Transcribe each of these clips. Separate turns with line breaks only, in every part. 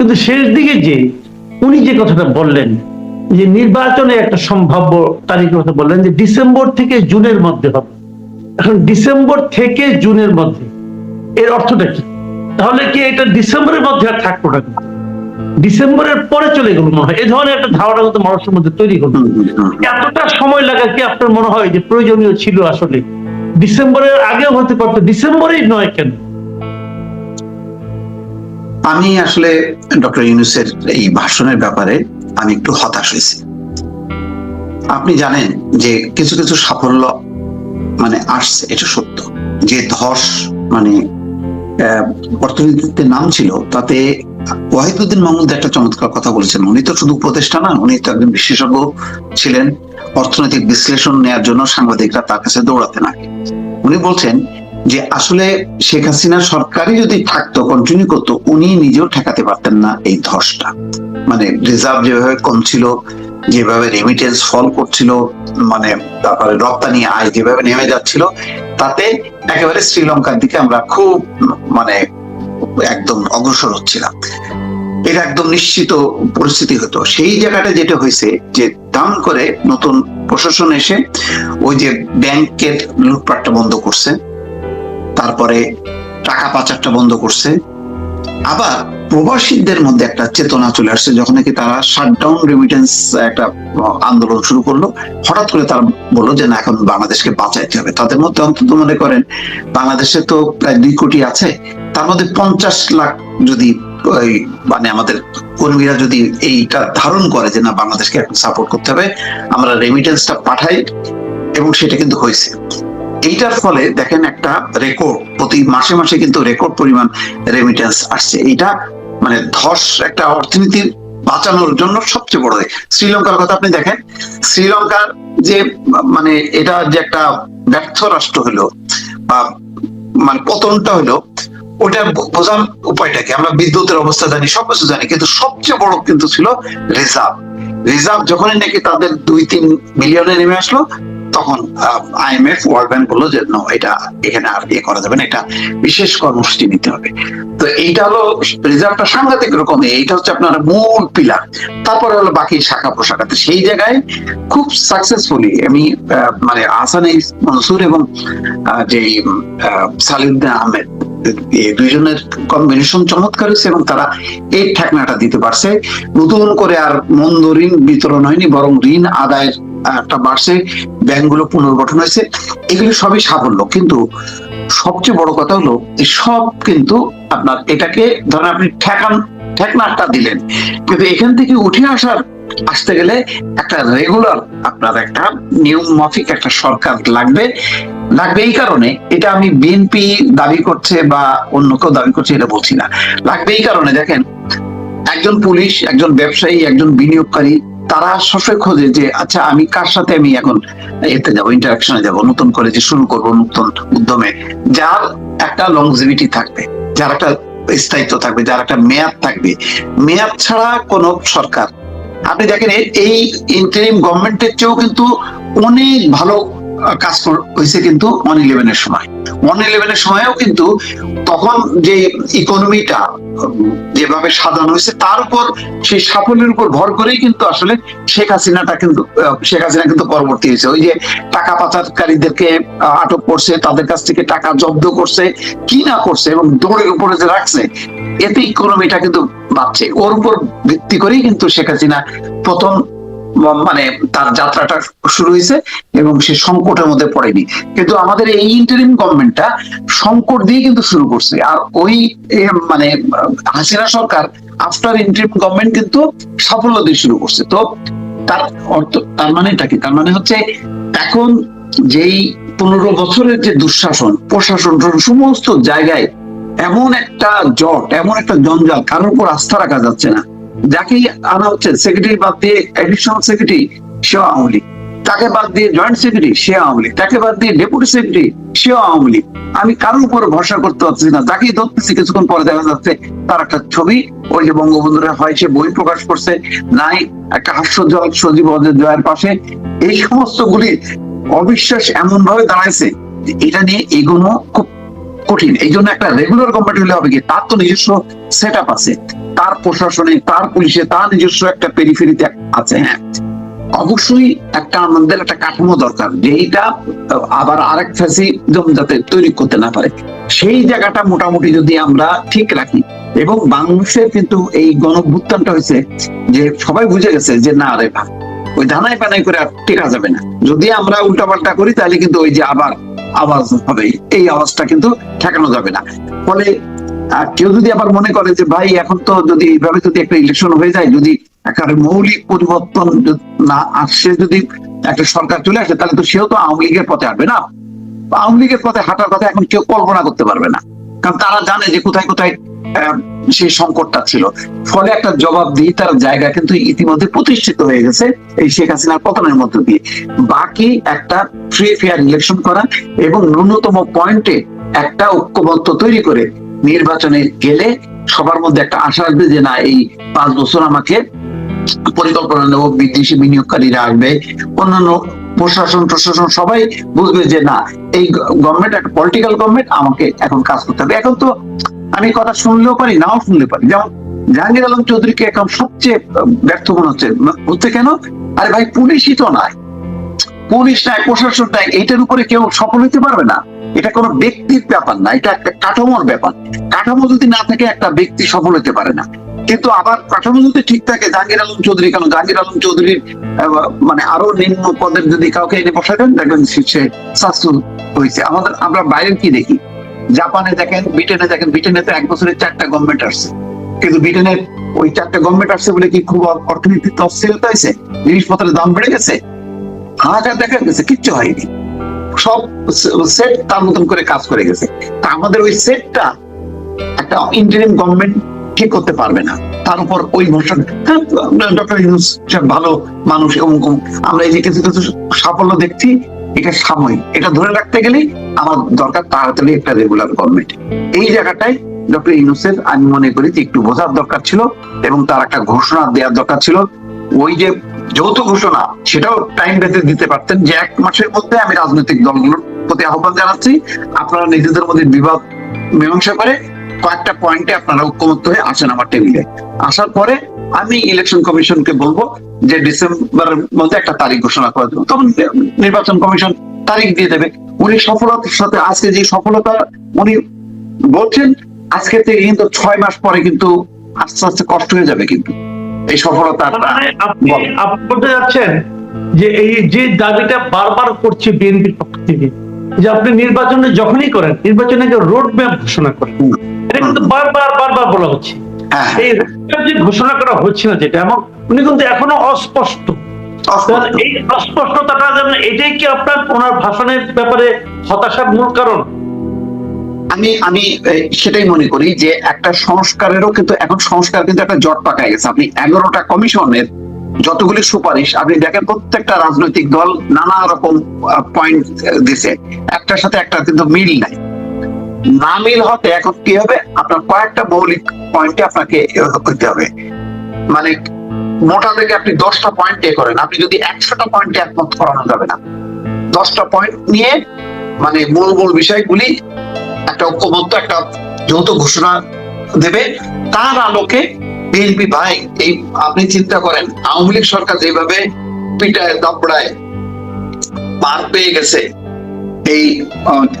কিন্তু শেষ দিকে যে উনি যে কথাটা বললেন যে নির্বাচনে একটা সম্ভাব্য তারিখের কথা বললেন যে ডিসেম্বর থেকে জুনের মধ্যে হবে। এখন ডিসেম্বর থেকে জুনের মধ্যে এর অর্থটা কি? তাহলে কি এটা ডিসেম্বরের মধ্যে আর থাকল না? কিন্তু? ডিসেম্বরের পরে চলে গেল মনে হয়। এই ধরনের একটা ধারণা কিন্তু মানুষের মধ্যে তৈরি হলো। এতটা সময় লাগা কি আপনার মনে হয় যে প্রয়োজনীয় ছিল আসলে? ডিসেম্বরের আগেও হতে পারতো ডিসেম্বরেই নয় কেন?
আমি আসলে ডক্টর ইউনুসের এই ভাষণের ব্যাপারে আমি একটু হতাশ হয়েছি। আপনি জানেন যে কিছু কিছু সাফল্য মানে আসছে, এটা সত্য। যে ধস মানে অর্থনীতিতে নাম ছিল তাতে ওয়াহিদুদ্দিন মাহমুদ একটা চমৎকার কথা বলেছেন। উনি তো শুধু উপদেষ্টা না, উনি তো একজন বিশেষজ্ঞ ছিলেন। অর্থনৈতিক বিশ্লেষণ নেয়ার জন্য সাংবাদিকরা তার কাছে দৌড়াতে আগে। উনি বলছেন যে আসলে শেখ হাসিনা সরকারই যদি থাকতো কন্টিনিউ করতো, উনি নিজেও ঠেকাতে পারতেন না এই ধসটা। মানে রিজার্ভ যেভাবে কমছিল, যেভাবে রেমিটেন্স ফল করছিল মানে তারপরে রপ্তানি আয় যেভাবে নেমে যাচ্ছিল, তাতে একেবারে শ্রীলঙ্কার দিকে আমরা খুব মানে একদম অগ্রসর হচ্ছিলাম। এটা একদম নিশ্চিত পরিস্থিতি হতো। সেই জায়গাটা যেটা হয়েছে, যে দাম করে নতুন প্রশাসন এসে ওই যে ব্যাংকের লুটপাটটা বন্ধ করছে তারপরে টাকা পাচারটা বন্ধ করছে। আবার প্রবাসীদের মধ্যে একটা চেতনা চলে আসছে, যখন নাকি তারা শাটডাউন রেমিটেন্স একটা আন্দোলন শুরু করল। হঠাৎ করে তারা বলল যে না, এখন বাংলাদেশকে বাঁচাইতে হবে। তাদের মধ্যে অন্তত মনে করেন বাংলাদেশে তো প্রায় দুই কোটি আছে। তার মধ্যে পঞ্চাশ লাখ যদি মানে আমাদের কর্মীরা যদি এইটা ধারণ করে যে না, বাংলাদেশকে এখন সাপোর্ট করতে হবে, আমরা রেমিটেন্সটা পাঠাই এবং সেটা কিন্তু হয়েছে। এইটার ফলে দেখেন একটা রেকর্ড প্রতি মাসে মাসে কিন্তু রেকর্ড পরিমাণ রেমিটেন্স আসছে। এইটা মানে ধস একটা অর্থনীতির বাঁচানোর জন্য সবচেয়ে বড়। শ্রীলঙ্কার কথা আপনি দেখেন, শ্রীলঙ্কার যে মানে এটা যে একটা ব্যর্থ রাষ্ট্র হলো বা মানে পতনটা হলো ওটা বোঝার উপায়টা কি? আমরা বিদ্যুতের অবস্থা জানি, সবকিছু জানি, কিন্তু সবচেয়ে বড় কিন্তু ছিল রিজার্ভ রিজার্ভ যখনই নাকি তাদের দুই তিন মিলিয়নে নেমে আসলো তখন আইএমএফ ওয়ার্ল্ড ব্যাংক বলল যে no, এটা এখানে আর ইয়ে করা যাবে না এটা বিশেষ কর্মসূচি নিতে হবে। তো এইটা হলো রিজার্ভটা সাংঘাতিক রকম এইটা হচ্ছে আপনার মূল পিলার। তারপরে হলো বাকি শাখা প্রশাখা তো সেই জায়গায় খুব সাকসেসফুলি আমি মানে আসান মনসুর এবং যে সালিউদ্দিন আহমেদ দুইজনের কম্বিনেশন চমৎকার হয়েছে এবং তারা এই ঠেকনাটা দিতে পারছে। নতুন করে আর মন্দ ঋণ বিতরণ হয়নি বরং ঋণ আদায়ের একটা বাড়ছে, ব্যাংকগুলো পুনর্গঠন হয়েছে, এগুলো সবই সাফল্য। কিন্তু সবচেয়ে বড় কথা হলো সব কিন্তু আপনার এটাকে ধরেন আপনি ঠেকান, ঠেকনাটা দিলেন। কিন্তু এখান থেকে উঠে আসার, আসতে গেলে একটা রেগুলার আপনার একটা নিয়ম মাফিক একটা সরকার লাগবে। লাগবে এই কারণে, এটা আমি বিএনপি দাবি করছে বা অন্য কেউ দাবি করছে, এটা বলছি না। লাগবে এই কারণে, দেখেন, একজন পুলিশ, একজন ব্যবসায়ী, একজন বিনিয়োগকারী তারা সবসময় খোঁজে যে আচ্ছা আমি কার সাথে আমি এখন এতে যাব ইন্টারাকশনে যাব, নতুন করে যে শুরু করব নতুন উদ্যমে? যার একটা লংজিভিটি থাকবে, যার একটা স্থায়িত্ব থাকবে, যার একটা মেয়াদ থাকবে। মেয়াদ ছাড়া কোন সরকার, আপনি দেখেন, এই ইন্টারিম গভর্নমেন্টের চেয়েও কিন্তু অনেক ভালো কাজ হয়েছে কিন্তু ওয়ান ইলেভেনের সময়। ওয়ান ইলেভেনের সময়ও কিন্তু তখন যে ইকোনমিটা যেভাবে সাজানো হয়েছে, তার উপর সেই সাফল্যের উপর ভর করেই কিন্তু আসলে শেখ হাসিনাটা কিন্তু শেখ হাসিনা কিন্তু পরবর্তী হয়েছে। ওই যে টাকা পাচারকারীদেরকে আটক করছে, তাদের কাছ থেকে টাকা জব্দ করছে, কি না করছে এবং দৌড়ের উপরে যে রাখছে, এতে ইকোনমিটা কিন্তু বাড়ছে। ওর উপর ভিত্তি করেই কিন্তু শেখ হাসিনা প্রথম মানে তার যাত্রাটা শুরু হয়েছে এবং সে সংকটের মধ্যে পড়েনি। কিন্তু আমাদের এই ইন্টারিম গভর্নমেন্টটা সংকট দিয়ে কিন্তু শুরু করছে। আর ওই মানে হাসিনা সরকার আফটার ইন্টারিম গভর্নমেন্ট কিন্তু সাফল্য দিয়ে শুরু করছে। তো তার অর্থ, তার মানেটা কি? তার মানে হচ্ছে এখন যেই পনেরো বছরের যে দুঃশাসন, প্রশাসন, সমস্ত জায়গায় এমন একটা জট, এমন একটা জঞ্জাল, কারোর উপর আস্থা রাখা যাচ্ছে না। যাকেই আনা হচ্ছে সেক্রেটারি বাদ দিয়ে অ্যাডিশনাল সেক্রেটারি সেও আওয়ামী লীগ। তাকে বাদ দিয়ে জয়েন্ট সেক্রেটারি সে আওয়ামী লীগ। তাকে বাদ দিয়ে ডেপুটি সেক্রেটারি সেও আওয়ামী লীগ। আমি কারোর উপর ভরসা করতে পারছি না। যাকেই ধরতেছি, কিছুক্ষণ পরে দেখা যাচ্ছে তার একটা ছবি। ওই যে বঙ্গবন্ধুরা হয়, সে বই প্রকাশ করছে। নাই, একটা হাস্যজল সজীব অজয় জয়ের পাশে। এই সমস্ত গুলি অবিশ্বাস এমন ভাবে দাঁড়াইছে এটা নিয়ে এগোনো খুব কঠিন। এই জন্য একটা রেগুলার গভর্নমেন্ট হলে হবে কি, তার তো নিজস্ব সেট আছে। তার প্রশাসনে, তার পুলিশে, তার নিজস্ব একটা পেরিফেরিতে আছে হ্যাঁ। অবশ্যই একটা আমাদের একটা কাঠামো দরকার যেইটা আবার আরেক ফ্যাসিজম যাতে তৈরি করতে না পারে। সেই জায়গাটা মোটামুটি যদি আমরা ঠিক রাখি, এবং বাংলাদেশের কিন্তু এই গণভুত্থানটা হয়েছে, যে সবাই বুঝে গেছে যে না রে ভাই, ওই ধানাই পানাই করে আর টেকা যাবে না। যদি আমরা উল্টাপাল্টা করি, তাহলে কিন্তু ওই যে আবার আওয়াজ হবে, এই আওয়াজটা কিন্তু ঠেকানো যাবে না। ফলে কেউ যদি আবার মনে করে যে, ভাই, এখন তো যদি এইভাবে যদি একটা ইলেকশন হয়ে যায়, যদি একটা মৌলিক পরিবর্তন না আসে, যদি একটা সরকার চলে আসে, তাহলে তো সেও তো আওয়ামী লীগের পথে হাঁটবে না। আওয়ামী লীগের পথে হাঁটার কথা এখন কেউ কল্পনা করতে পারবে না। কারণ তারা জানে যে কোথায় কোথায় সেই সংকটটা ছিল। ফলে একটা জবাবদিহিতার জায়গা কিন্তু ইতিমধ্যে প্রতিষ্ঠিত হয়ে গেছে এই শেখ হাসিনার পতনের মধ্য দিয়ে। বাকি একটা ফ্রি ফেয়ার ইলেকশন করা এবং ন্যূনতম পয়েন্টে একটা ঐক্যবদ্ধ তৈরি করে নির্বাচনে গেলে সবার মধ্যে একটা আশা আসবে যে, না, এই পাঁচ বছর আমাকে পরিকল্পনা নেব, বিদেশি বিনিয়োগকারীরা আসবে, অন্যান্য প্রশাসন প্রশাসন সবাই বুঝবে যে, না, এই গভর্নমেন্ট একটা পলিটিক্যাল গভর্নমেন্ট আমাকে এখন কাজ করতে হবে। এখন তো আমি কথা শুনলেও পারি, নাও শুনলে পারি। যেমন জাহাঙ্গীর আলম চৌধুরীকে এখন সবচেয়ে ব্যর্থ মনে হচ্ছে। হচ্ছে কেন? আরে ভাই, পুলিশই তো নাই। পুলিশ নাই, প্রশাসন নাই, এইটার উপরে কেউ সফল হতে পারবে না। এটা কোনো ব্যক্তির ব্যাপার না, এটা একটা কাঠামোর ব্যাপার। কাঠামো যদি না থাকে, একটা ব্যক্তি সফল হতে পারে না। কিন্তু আবার কাঠামো যদি ঠিক থাকে, জাহাঙ্গীর আলম চৌধুরী, কেন জাহাঙ্গীর আলম চৌধুরীর মানে আরও নিম্ন পদের যদি কাউকে এনে বসায় দেন, দেখবেন সে সাকসেসফুল হয়েছে আমাদের আমরা বাইরের কি দেখি? জাপানে দেখেন, ব্রিটেনে দেখেন, ব্রিটেনে তো এক বছরে চারটা গভর্নমেন্ট আসছে। কিন্তু ব্রিটেনের ওই চারটা গভর্নমেন্ট আসছে বলে কি খুব অর্থনীতি তৎসিলতা হয়েছে জিনিসপত্রের দাম বেড়ে গেছে? হাহাকার দেখা গেছে, কিচ্ছু হয়নি। সব সেট তার মতন করে কাজ করে গেছে। তা আমাদের ওই সেটটা একটা ইন্টারিম গভর্নমেন্ট ঠিক করতে পারবে না। তার উপর ওই ভরসা ডক্টর ইউনুস ভালো মানুষ এবং আমরা এই যে কিছু কিছু সাফল্য দেখছি, এটা সাময়িক। এটা ধরে রাখতে গেলে আমার দরকার তাড়াতাড়ি একটা রেগুলার গভর্নমেন্ট এই জায়গাটায় ডক্টর ইউনুসের আমি মনে করি একটু বোঝার দরকার ছিল এবং তার একটা ঘোষণা দেওয়ার দরকার ছিল। ওই যে যৌথ ঘোষণা, সেটাও টাইম বেঁধে দিতে পারতেন যে এক মাসের মধ্যে আমি রাজনৈতিক দলগুলোর প্রতি আহ্বান জানাচ্ছি। আপনারা নিজেদের মধ্যে বিবাদ মীমাংসা করে কয়েকটা পয়েন্টে আপনারা ঐক্যমত্য হয়ে আসেন আমার টেবিলে আসার পরে আমি ইলেকশন কমিশনকে বলব যে ডিসেম্বরের মধ্যে একটা তারিখ ঘোষণা করে দেবো। তখন নির্বাচন কমিশন তারিখ দিয়ে দেবে। উনি সফলতার সাথে আজকে যে সফলতা উনি বলছেন আজকে থেকে কিন্তু ছয় মাস পরে কিন্তু আস্তে আস্তে কষ্ট হয়ে যাবে কিন্তু। এই সফলতা
মানে আপনি বলতে যাচ্ছেন যে এই যে দাবিটা বারবার করছে বিএনপির পক্ষ থেকে যে আপনি নির্বাচনে যখনই করেন নির্বাচনে যে রোড ম্যাপ ঘোষণা করেন এটা কিন্তু বারবার বারবার বলা হচ্ছে।
হ্যাঁ।
এই যে ঘোষণা করা হচ্ছে না যেটা এবং উনি কিন্তু এখনও অস্পষ্ট। এই অস্পষ্টতাটা যেন এটাই কি আপনার ওনার ভাষণের ব্যাপারে হতাশার মূল কারণ?
আমি আমি সেটাই মনে করি যে একটা সংস্কারেরও কিন্তু এখন সংস্কার কিন্তু একটা জট পাকায় গেছে। আপনি এগারোটা কমিশনের যতগুলি সুপারিশ আপনি দেখেন প্রত্যেকটা রাজনৈতিক দল নানা রকম পয়েন্ট দিছে। একটার সাথে একটা কিন্তু মিল নাই। না মিল হতে এখন কি হবে? আপনার কয়েকটা মৌলিক পয়েন্টে আপনাকে করতে হবে। মানে মোটা থেকে আপনি দশটা পয়েন্ট এ করেন। আপনি যদি একশোটা পয়েন্টে একমত করানো যাবে না। দশটা পয়েন্ট নিয়ে মানে মূল মূল বিষয়গুলি একটা ঐক্যবদ্ধ, একটা যৌথ ঘোষণা দেবে। তার আলোকে বিএনপি ভাই, এই আপনি চিন্তা করেন, আওয়ামী লীগ সরকার যেভাবে পিটায়, দাপড়ায় পার পেয়ে গেছে, এই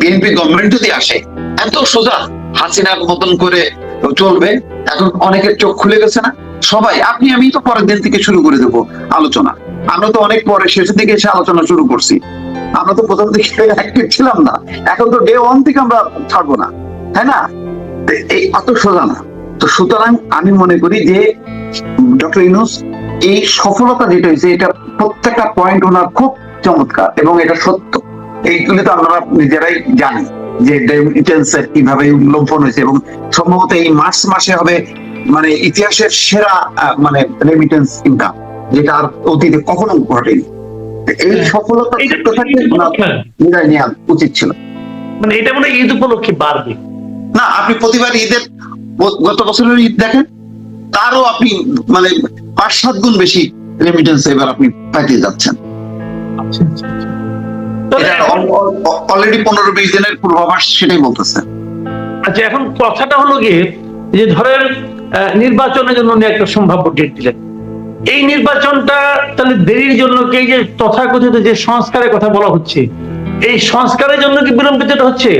বিএনপি গভর্নমেন্ট যদি আসে, এত সোজা হাসিনার মতন করে চলবে, এখন অনেকের চোখ খুলে গেছে না? সবাই, আপনি, আমি তো পরের দিন থেকে শুরু করে দেবো আলোচনা। আমরা তো অনেক পরে শেষের দিকে এসে আলোচনা শুরু করছি। আমরা তো প্রথম দিকে ছিলাম না। এখন তো ডে ওয়ান থেকে আমরা ছাড়বো না। তাই না? এই অত সোজা না। তো সুতরাং আমি মনে করি যে, ডক্টর ইনুস এই সফলতা যেটা হয়েছে, এটা প্রত্যেকটা পয়েন্ট ওনার খুব চমৎকার এবং এটা সত্য। এইগুলি তো আমরা নিজেরাই জানি যে রেমিটেন্সের কীভাবে লম্ফন হয়েছে এবং সম্ভবত এই মার্চ মাসে হবে মানে ইতিহাসের সেরা মানে রেমিটেন্স ইনকাম যেটা আর অতীতে কখনো ঘটেনি। এই সফলতা
এটা
থাকতে থাকতে ওনার বিদায় নেওয়া উচিত ছিল।
মানে এটা মানে ঈদ উপলক্ষে বাড়বে।
না আপনি প্রতিবার ঈদের গত বছরের ঈদ দেখেন তারও আপনি মানে পাঁচ সাত গুণ বেশি রেমিটেন্স এবার আপনি পাইতে যাচ্ছেন।
আচ্ছা, আচ্ছা, আচ্ছা।
অলরেডি পনেরো বিশ দিনের পূর্বাভাস সেটাই বলতেছে।
আচ্ছা এখন কথাটা হলো গিয়ে যে ধরেন নির্বাচনের জন্য উনি একটা সম্ভাব্য ডেট দিলেন। এই নির্বাচনটা তাহলে দেরির জন্য কে যে তথাকথিত যে সংস্কারের কথা বলা হচ্ছে, এই সংস্কারের জন্য কি বিলম্বিত হচ্ছে?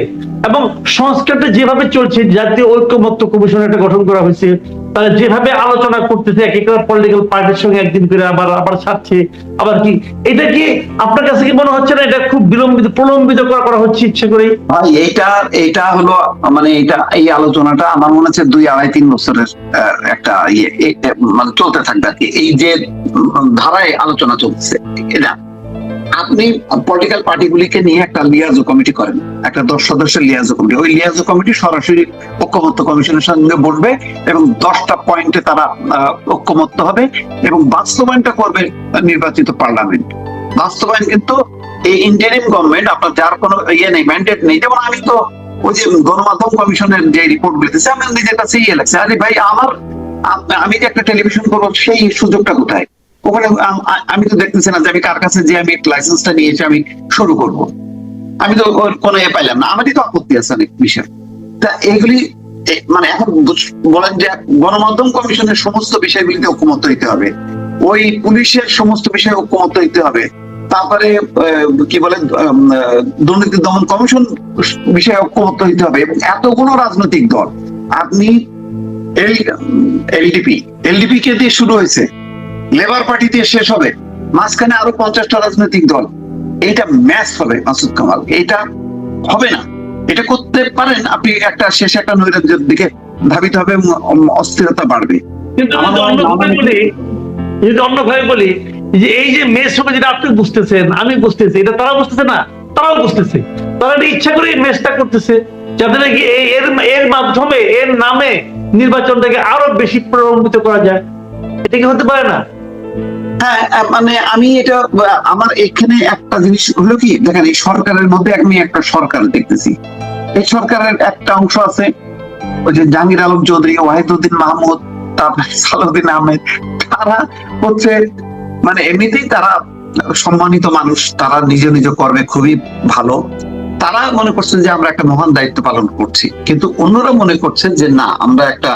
এবং সংস্কারটা যেভাবে চলছে, জাতীয় ঐক্যমত্য কমিশন একটা গঠন করা হয়েছে তারা যেভাবে আলোচনা করতেছে, এক একটা পলিটিক্যাল পার্টির সঙ্গে একদিন করে আবার আবার ছাড়ছে আবার কি, এটা কি আপনার কাছে কি মনে হচ্ছে না এটা খুব বিলম্বিত, প্রলম্বিত করা করা হচ্ছে ইচ্ছে করে
এইটা এইটা হলো মানে এটা এই আলোচনাটা আমার মনে হচ্ছে দুই আড়াই তিন বছরের একটা ইয়ে মানে চলতে থাকবে আর কি। এই যে ধারায় আলোচনা চলছে, এটা। আপনি পলিটিক্যাল পার্টিগুলিকে নিয়ে একটা লিয়াজো কমিটি করেন, একটা দশ সদস্যের লিয়াজো কমিটি ওই লিয়াজো কমিটি সরাসরি ঐক্যমত্য কমিশনের সঙ্গে বসবে এবং দশটা পয়েন্টে তারা ঐক্যমত্য হবে এবং বাস্তবায়নটা করবে নির্বাচিত পার্লামেন্ট বাস্তবায়ন কিন্তু এই ইন্টারিম গভর্নমেন্ট আপনার যার কোনো ইয়ে নেই ম্যান্ডেট নেই। যেমন আমি তো ওই যে গণমাধ্যম কমিশনের যে রিপোর্ট বেরোতেছে আমি নিজের কাছে ইয়ে লাগছে। আরে ভাই, আমার, আমি যে একটা টেলিভিশন করব, সেই সুযোগটা কোথায়? ওখানে আমি তো দেখতেছি না যে আমি কার কাছে যে আমি লাইসেন্সটা নিয়েছি আমি শুরু করব। আমি তো কোনো এ পাইলাম না। আমারই তো আপত্তি আছে অনেক বিষয়। তা এগুলি, এ- মানে এখন বলেন যে গণমাধ্যম কমিশনের সমস্ত বিষয়গুলিতে ঐক্যমত হইতে হবে। ওই পুলিশের সমস্ত বিষয়ে ঐক্যমত হইতে হবে। তারপরে কি বলে দুর্নীতি দমন কমিশন বিষয়ে ঐক্যমত হইতে হবে এবং এতগুলো রাজনৈতিক দল। আপনি এলডিপি এলডিপি কে দিয়ে শুরু হয়েছে। লেবার পার্টি দিয়ে শেষ হবে মাঝখানে আরও পঞ্চাশটা রাজনৈতিক দল। এইটা ম্যাচ হবে মাসুদ কামাল। এইটা হবে না। এটা করতে পারেন আপনি একটা শেষে একটা নৈরাজ্যের দিকে ধাবিত হবে অস্থিরতা বাড়বে।
আমি যদি অন্য
মনে হয়
ভাবে বলি যে এই যে মেস হবে যেটা আপনি বুঝতেছেন আমি বুঝতেছি এটা তারা বুঝতেছে না তারাও বুঝতেছে। তারা এটা ইচ্ছা করে মেসটা করতেছে যাতে নাকি এর এর মাধ্যমে এর নামে নির্বাচনটাকে আরও বেশি প্রলম্বিত করা যায় এটা কি হতে পারে না?
হ্যাঁ মানে আমি এটা আমার এখানে একটা জিনিস হলো কি, দেখেন এই সরকারের মধ্যে আমি একটা সরকার দেখতেছি। এই সরকারের একটা অংশ আছে, ওই যে জাহাঙ্গীর আলম চৌধুরী, ওয়াহিদুদ্দিন মাহমুদ, তারপরে আহমেদ, তারা হচ্ছে মানে এমনিতেই তারা সম্মানিত মানুষ, তারা নিজ নিজ কর্মে খুবই ভালো। তারা মনে করছেন যে আমরা একটা মহান দায়িত্ব পালন করছি, কিন্তু অন্যরা মনে করছেন যে না, আমরা একটা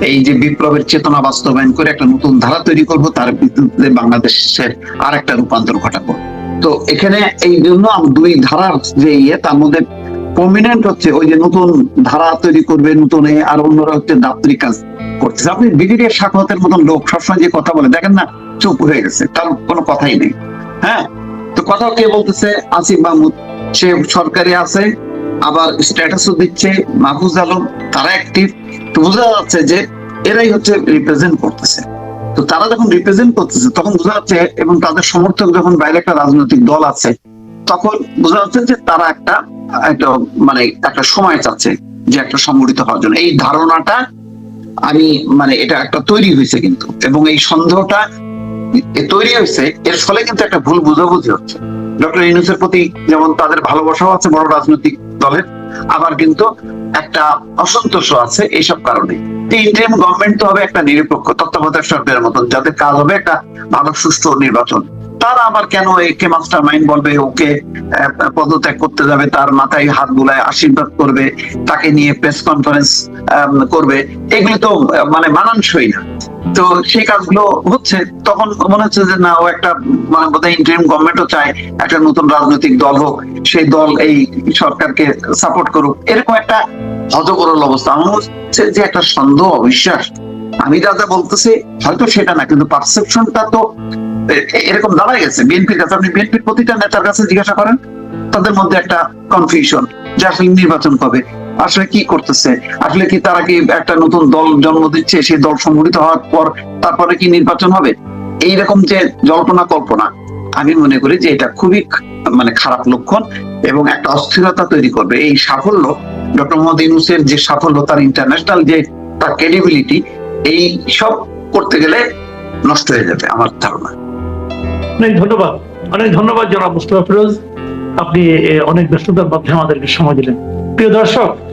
এই যে বিপ্লবের চেতনা বাস্তবায়ন করে একটা নতুন ধারা তৈরি করব, তার বিরুদ্ধে বাংলাদেশের আর একটা রূপান্তর ঘটাবো। তো এখানে এই জন্য দুই ধারার যে ইয়ে তার মধ্যে প্রমিনেন্ট হচ্ছে ওই যে নতুন ধারা তৈরি করবে, নতুন আর অন্যরা হচ্ছে দাপ্তরিক কাজ করতেছে। আপনি ব্রিগেডিয়ার শাখাতের মতন লোক সবসময় যে কথা বলে, দেখেন না, চুপ হয়ে গেছে, তার কোনো কথাই নেই। হ্যাঁ? তো কথা কে বলতেছে, আসিফ মাহমুদ, সে সরকারি আছে আবার স্ট্যাটাসও দিচ্ছে মাহফুজ আলম, তারা অ্যাক্টিভ তো বোঝা যাচ্ছে যে এরাই হচ্ছে রিপ্রেজেন্ট করতেছে। তো তারা যখন রিপ্রেজেন্ট করতেছে, তখন বোঝা যাচ্ছে এবং তাদের সমর্থক যখন বাইরে একটা রাজনৈতিক দল আছে, তখন বোঝা যাচ্ছে যে তারা একটা একটা মানে একটা সময় চাচ্ছে যে একটা সংগঠিত হওয়ার জন্য। এই ধারণাটা আমি মানে এটা একটা তৈরি হয়েছে কিন্তু। এবং এই সন্দেহটা তৈরি হয়েছে, এর ফলে কিন্তু একটা ভুল বুঝাবুঝি হচ্ছে। ডক্টর ইউনুসের প্রতি যেমন তাদের ভালোবাসাও আছে, বড় রাজনৈতিক দলের আবার কিন্তু একটা অসন্তোষ আছে এইসব কারণে। ইন্ডিয়ান গভর্নমেন্ট তো হবে একটা নিরপেক্ষ তত্ত্বাবধায়ক সরকারের মতন যাদের কাজ হবে একটা ভালো, সুষ্ঠু নির্বাচন। তারা আবার কেন একে মাস্টার মাইন্ড বলবে, ওকে পদত্যাগ করতে যাবে, তার মাথায় হাত বুলায় আশীর্বাদ করবে, তাকে নিয়ে প্রেস কনফারেন্স করবে, এগুলো তো মানে মানানসই না। তো সেই কাজগুলো হচ্ছে, তখন মনে হচ্ছে যে না, ও একটা মানে বোধহয় ইন্টারিম গভর্নমেন্টও চায়, একটা নতুন রাজনৈতিক দল হোক, সেই দল এই সরকারকে সাপোর্ট করুক। এরকম একটা হজগরল অবস্থা। আমার হচ্ছে যে একটা সন্দেহ, অবিশ্বাস। আমি যা যা বলতেছি, হয়তো সেটা না, কিন্তু পারসেপশনটা তো এরকম দাঁড়ায় গেছে। বিএনপির কাছে, আপনি বিএনপির প্রতিটা নেতার কাছে জিজ্ঞাসা করেন, তাদের মধ্যে একটা কনফিউশন যে আসলে নির্বাচন কবে? আসলে কি করতেছে? আসলে কি তারা কি একটা নতুন দল জন্ম দিচ্ছে, সেই দল সংগঠিত হওয়ার পর তারপরে কি নির্বাচন হবে? এইরকম যে জল্পনা কল্পনা, আমি মনে করি যে এটা খুবই মানে খারাপ লক্ষণ এবং একটা অস্থিরতা তৈরি করবে। এই সাফল্য, ডক্টর মোহাম্মদ ইউনুসের যে সাফল্য, তার ইন্টারন্যাশনাল যে, তার ক্রেডিবিলিটি এই সব করতে গেলে নষ্ট হয়ে যাবে আমার ধারণা।
অনেক ধন্যবাদ। অনেক ধন্যবাদ জনাব মুস্তফা ফিরোজ আপনি অনেক ব্যস্ততার মধ্যে আমাদেরকে সময় দিলেন। প্রিয় দর্শক